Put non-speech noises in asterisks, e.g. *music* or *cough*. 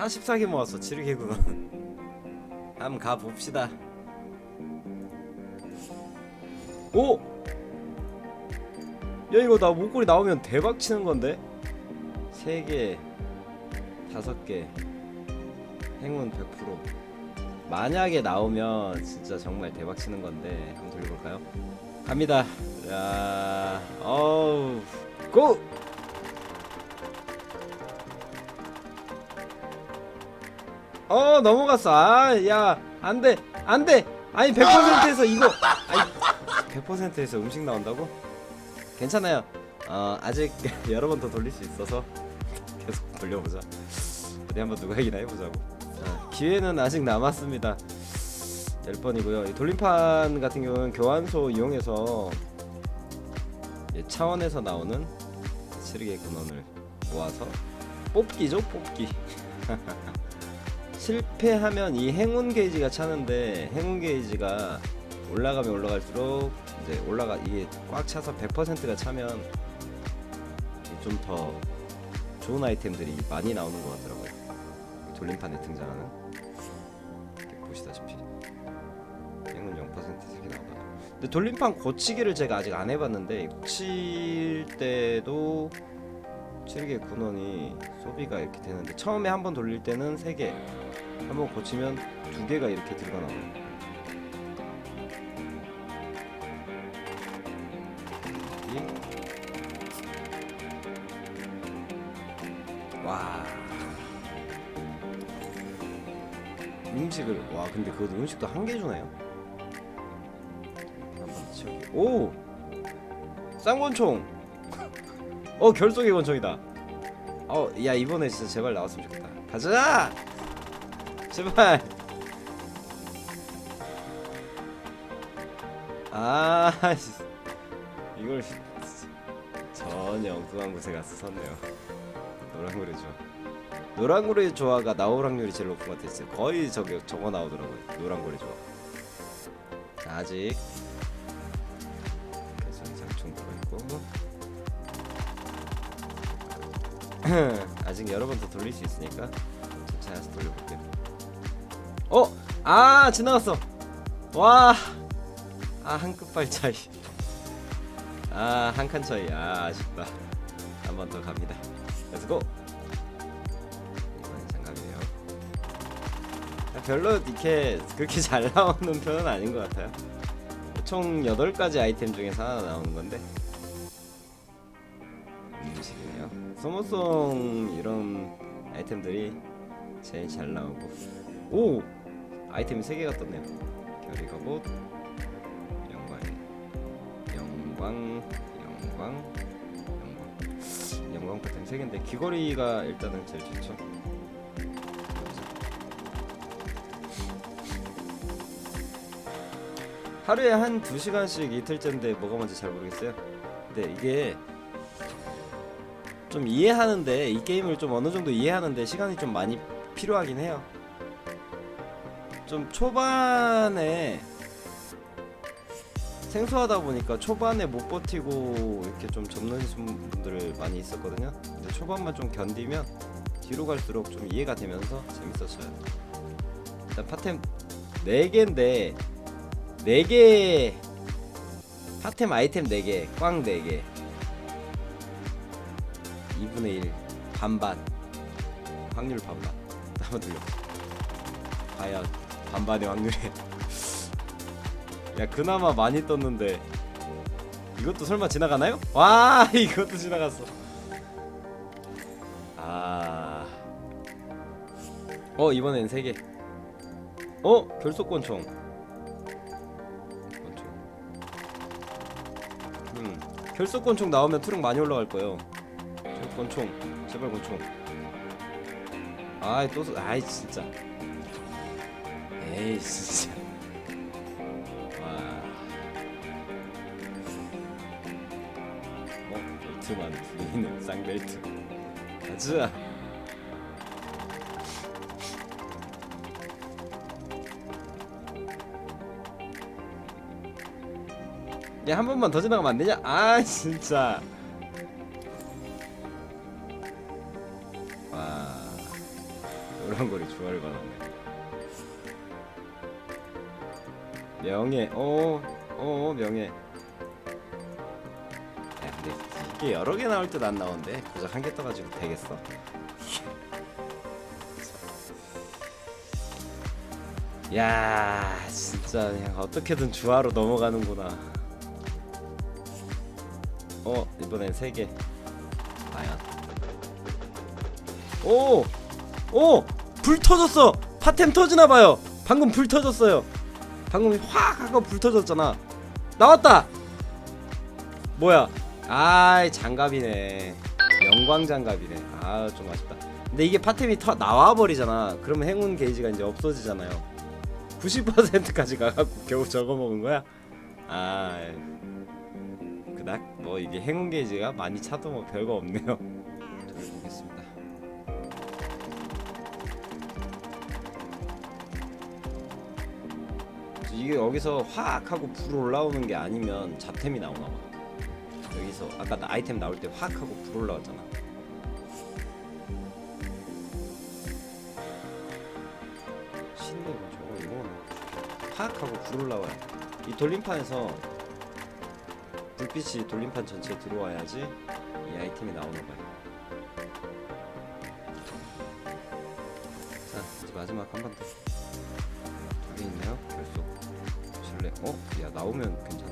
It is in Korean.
44개 모았어 7개구나 한번 가봅시다 오! 야 이거 나 목걸이 나오면 대박 치는 건데 3개 5개 행운 100% 만약에 나오면 진짜 정말 대박 치는 건데 한번 돌려볼까요? 갑니다 자 어우 고! 어 넘어갔어. 아야 안돼 안돼. 아니 100%에서 이거. 아니 100%에서 음식 나온다고? 괜찮아요. 어 아직 *laughs* 여러 번 더 돌릴 수 있어서 계속 돌려보자. 어디 한번 누가 이기나 해보자고. 자, 기회는 아직 남았습니다. 10번이고요. 이 돌림판 같은 경우는 교환소 이용해서 이 차원에서 나오는 치르게 근원을 모아서 뽑기죠 뽑기 *laughs* 실패하면 이 행운 게이지가 차는데 행운 게이지가 올라가면 올라갈수록 이제 올라가 이게 꽉 차서 100%가 차면 좀 더 좋은 아이템들이 많이 나오는 것 같더라고요. 이 돌림판에 등장하는 보시다시피 행운 0% 이렇게 나오거든요. 근데 돌림판 고치기를 제가 아직 안 해봤는데 고칠 때도 7개 근원이 소비가 이렇게 되는데 처음에 한 번 돌릴 때는 3개 한번 고치면 두 개가 이렇게 들어가 나와요. 와. 음식을 와 근데 그것도 음식도 한 개 주나요? 한번. 오! 쌍권총! *laughs* 어 결속의 권총이다. 어야 이번에 진짜 제발 나왔으면 좋겠다. 가자 제발. 아 씨. 이걸 전혀 엉뚱한 곳에 가서 노란고래 조화 노란고래 조화가 나올 확률이 제일 높은 것 같았어요 거의 저기 저거 나오더라고요. 조화 자, 아직. *clears throat* 아직 여러 번 더 돌릴 수 있으니까 천천히 해서 돌려볼게요 어! 아 지나갔어. 와! 아 한 끗발 차이. 아 한 칸 차이. 아 아쉽다. 한 번 더 갑니다. 렛츠고 이번엔 장갑이에요. 별로 이렇게 그렇게 *laughs* 잘 나오는 편은 아닌 것 같아요. 총 8가지 아이템 중에서 하나 나오는 건데. 음식이네요. 소모송 이런 아이템들이 제일 잘 나오고. 오! 아이템이 3개가 떴네요. 결이 갑옷 영광 영광 영광 영광. 영광 파템 3개인데 귀걸이가 일단은 제일 좋죠. 하루에 한 2시간씩 이틀째인데 뭐가 뭔지 잘 모르겠어요. 근데 이게 좀 이해하는데 이 게임을 좀 어느 정도 이해하는데 시간이 좀 많이 필요하긴 해요. 좀 초반에 생소하다 보니까 초반에 못 버티고 이렇게 좀 접는 분들 많이 있었거든요. 근데 초반만 좀 견디면 뒤로 갈수록 좀 이해가 되면서 재밌었어요. 일단 파템 4개인데 4개 파템 아이템 4개, 꽝 4개. 2분의 1 반반 확률 반반 한번 들려 과연 반반의 확률에. 야 그나마 많이 떴는데. 이것도 설마 지나가나요? 와 *laughs* 이것도 지나갔어. 아 어 이번엔 3개. 어 결속권총. 권총. 음 결속권총 나오면 투력 많이 올라갈 거예요. 권총 제발 권총. 아이 또 쏘- 아이 진짜 에이 진짜 와 어? 벨트만 들리는 쌍벨트 가자 야한 번만 더 지나가면 안 되냐? 아 진짜 와 보관거리 주화를 받았네. 명예, 어, 어, 명예. 야, 근데 이게 여러 개 나올 듯 안 나오는데 고작 한 개 떠가지고 되겠어? 야, 진짜 그냥 어떻게든 주화로 넘어가는구나. 어, 이번엔 세 개. 과연. 오! 오! 불 터졌어! 파템 터지나 봐요. 방금 불 터졌어요. 방금 확 하고 불 터졌잖아. 나왔다. 뭐야? 아이 장갑이네. 영광 장갑이네. 아 좀 아쉽다. 근데 이게 파템이 터 나와 버리잖아. 그러면 행운 게이지가 이제 없어지잖아요. 90%까지 가갖고 겨우 저거 먹은 거야? 아 그닥 뭐 이게 행운 게이지가 많이 차도 뭐 별거 없네요. 돌보겠습니다. 이게 여기서 확 하고 불 올라오는 게 아니면 잡템이 나오나 봐. 여기서 아까 나 아이템 나올 때 확 하고 불 올라왔잖아. 신내 뭐 저거 이거 확 하고 불 올라와요. 이 돌림판에서 불빛이 돌림판 전체에 들어와야지 이 아이템이 나오나 봐요. 자 이제 마지막 한 번 더. 어? 야 나오면 괜찮아.